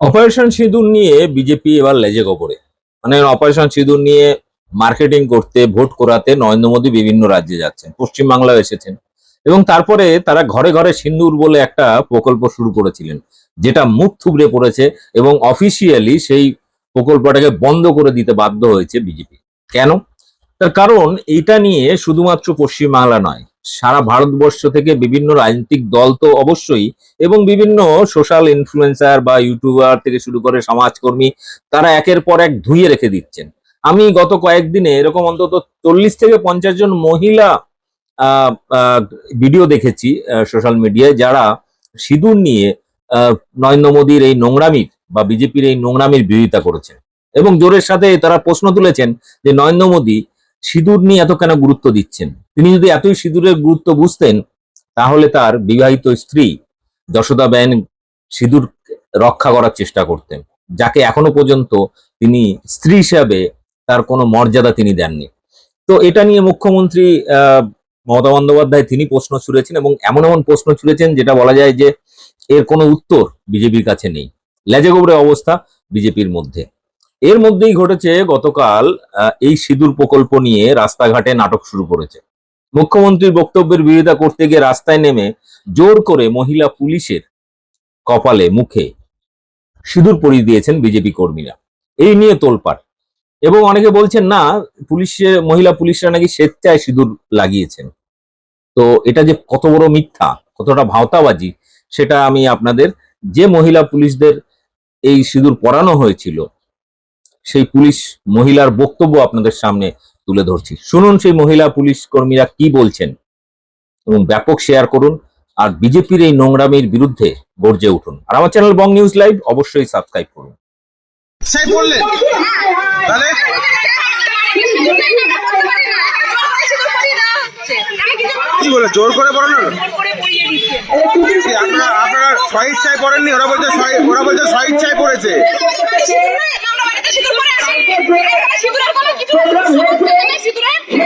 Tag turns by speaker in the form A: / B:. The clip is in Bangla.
A: অপারেশন সিঁদুর নিয়ে বিজেপি এবার লেজে গোপরে। মানে অপারেশন সিঁদুর নিয়ে মার্কেটিং করতে, ভোট করাতে নরেন্দ্র মোদী বিভিন্ন রাজ্যে যাচ্ছেন পশ্চিমবাংলায় এসেছেন এবং তারপরে তারা ঘরে ঘরে সিন্দুর বলে একটা প্রকল্প শুরু করেছিলেন, যেটা মুখ থুবড়ে পড়েছে এবং অফিসিয়ালি সেই প্রকল্পটাকে বন্ধ করে দিতে বাধ্য হয়েছে বিজেপি কেন? তার কারণ এটা নিয়ে শুধুমাত্র পশ্চিমবাংলা নয় সারা ভারতবর্ষ থেকে বিভিন্ন রাজনৈতিক দল তো অবশ্যই এবং বিভিন্ন সোশ্যাল ইনফ্লুয়েন্সার বা ইউটিউবার থেকে শুরু করে সমাজকর্মী, তারা একের পর এক ধুয়ে রেখে দিচ্ছেন। আমি গত কয়েকদিনে এরকম অন্তত চল্লিশ থেকে পঞ্চাশ জন মহিলা ভিডিও দেখেছি সোশ্যাল মিডিয়ায় যারা সিঁদুর নিয়ে নরেন্দ্র মোদীর এই নোংরামির বা বিজেপির এই নোংরামির বিরোধিতা করেছেন। এবং জোরের সাথে তারা প্রশ্ন তুলেছেন যে, নরেন্দ্র মোদী সিঁদুর নিয়ে এত কেন গুরুত্ব দিচ্ছেন? তিনি যদি এতই সিঁদুরের গুরুত্ব বুঝতেন, তাহলে তার বিবাহিত স্ত্রী যশোদা বেন সিঁদুর রক্ষা করার চেষ্টা করতেন, যাকে এখনও পর্যন্ত তিনি স্ত্রী হিসাবে তার কোনো মর্যাদা তিনি দেননি। তো এটা নিয়ে মুখ্যমন্ত্রী মমতা বন্দ্যোপাধ্যায় তিনি প্রশ্ন ছুড়েছেন এবং এমন এমন প্রশ্ন ছুড়েছেন যেটা বলা যায় যে এর কোনো উত্তর বিজেপির কাছে নেই। লেজে গোবরে অবস্থা বিজেপির মধ্যে। এর মধ্যেই ঘটেছে গতকাল এই সিঁদুর প্রকল্প নিয়ে রাস্তাঘাটে নাটক শুরু করেছে। মুখ্যমন্ত্রীর বক্তব্যের বিরোধিতা করতে গিয়ে রাস্তায় নেমে জোর করে মহিলা পুলিশের কপালে মুখে সিঁদুর পরিয়ে দিয়েছেন বিজেপি কর্মীরা। এই নিয়ে তোলপাড়। এবং অনেকে বলছেন, না পুলিশের মহিলা পুলিশরা নাকি স্বেচ্ছায় সিঁদুর লাগিয়েছেন। তো এটা যে কত বড় মিথ্যা, কতটা ভাওতাবাজি, সেটা আমি আপনাদের, যে মহিলা পুলিশদের এই সিঁদুর পরানো হয়েছিল সেই পুলিশ মহিলার বক্তব্য আপনাদের সামনে তুলে ধরছি। শুনুন সেই মহিলা পুলিশ কর্মীরা কি বলছেন এবং ব্যাপক শেয়ার করুন আর বিজেপির এই নোংরামির বিরুদ্ধে গর্জে উঠুন। আর আমার চ্যানেল বং নিউজ লাইভ অবশ্যই সাবস্ক্রাইব করুন।
B: জোর করে পড়ানো আপনারা আপনারা স্বইচ্ছায় পড়েননি, ওরা বলছে ওরা বলছে স্বইচ্ছায় পড়েছে।
C: Sobre a mesa.